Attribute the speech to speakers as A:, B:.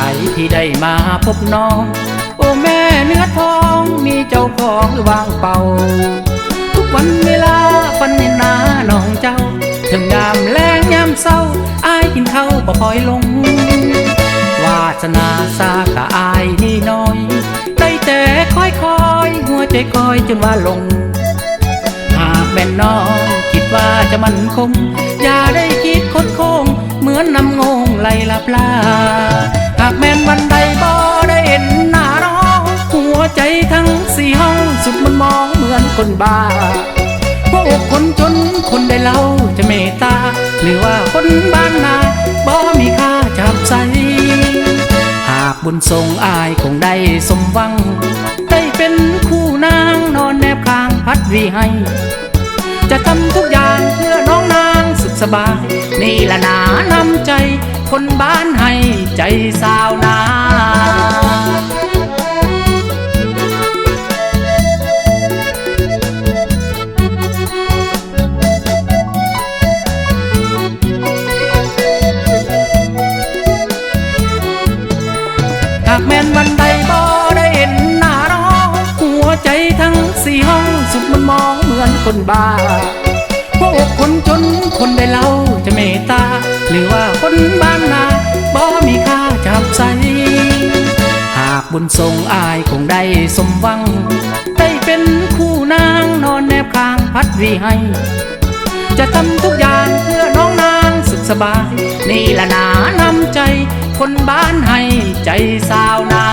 A: ายที่ได้มาพบน้อง โอ้แม่เนื้อทองมีเจ้าของหรือวางเป่า ทุกวันเวลาฟันในนาน้องเจ้า ถึงยามแรงยามเศร้า อายกินข้าวบ่พลอยลง วาสนาสากะอายนี่น้อย ได้แต่คอยคอยหัวใจคอยจนว่าลง หากแม่นน้องคิดว่าจะมั่นคง อย่าได้คิดคดโค้งเหมือนนำงงไหลลับลา คนบ้าพวกคนจนคนได้เล่าจะเมตตา หรือว่าคนบ้านนาบ่มีค่าจับใส หากบุญทรงอายคงได้สมหวัง ได้เป็นคู่นางนอนแนบข้างพัดวีให้ จะทำทุกอย่างเพื่อน้องนางสุขสบาย นี่ละนานำใจ คนบ้านให้ใจสาวนาากแม่นวันใดบ่ได้เห็นหน้าน้องหัวใจทั้งสี่ห้องสุดมันมองเหมือนคนบ้าพวกคนจนคนได้เล่าจะเมตตา หรือว่าคนบ้านนาบ่มีค่าจับใสหากบุญทรงอายคงได้สมหวัง ได้เป็นคู่นางนอนแนบข้างพัดวีให้ จะทำทุกอย่างเพื่อน้องนางสุขสบาย นี่ละนานำใจ คนบ้านให้ใจสาวนา